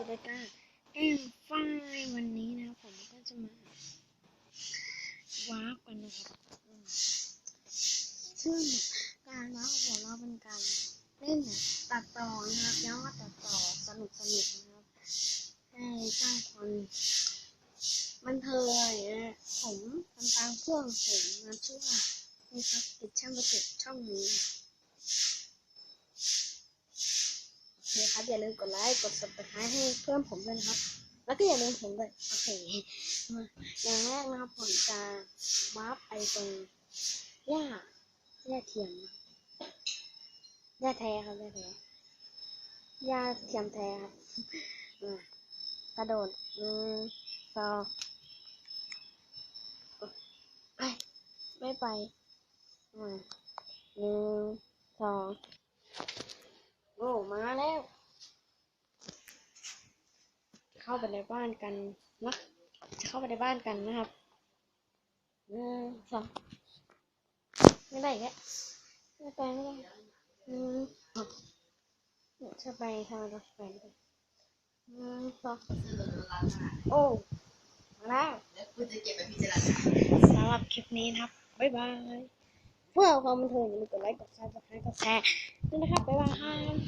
สู่รายการแอมฝ้ายวันนี้นะผมก็จะมาว้ากันนะครับซึ่งการว้าของเราเป็นการเล่นตัดต่อนะครับย้อนตัดต่อสนุกสนุกนะครับให้สร้างความบันเทิงอะไรอย่างเงี้ยผมทำตามเพื่อนผมนะชื่อว่านี่ครับติดช่างประจุช่องนี้ครั คครับ อย่าลืมกดไลค์ กด subscribe ให้เพื่อนผมด้วยนะครับ แล้วก็อย่าลืมผมด้วย โอเค อย่างแรกนะครับผมจะวาร์ปไปตรงหญ้าหญ้าเทียมหญ้าแท้ครับหญ้าแท้หญ้าเทียมแท้ครับกระโดดหนึ่งสองไม่ไปหนึ่งสอง มาแล้ว เข้าไปในบ้านกันนะจะเข้าไปในบ้านกันนะครับหนึ่งสองไม่ได้แกไม่ไปไม่ได้หนึ่งสองจะไปทางรถไฟไม่ได้หนึ่งสองโอ้มาแล้วแล้วคุณจะเก็บไปพิจารณาสำหรับคลิปนี้นะครับ บ๊ายบายเพื่อความบันเทิงอย่าลืมกดไลค์ กดซับสไครต์กดแชร์ด้วยนะครับ บ๊ายบาย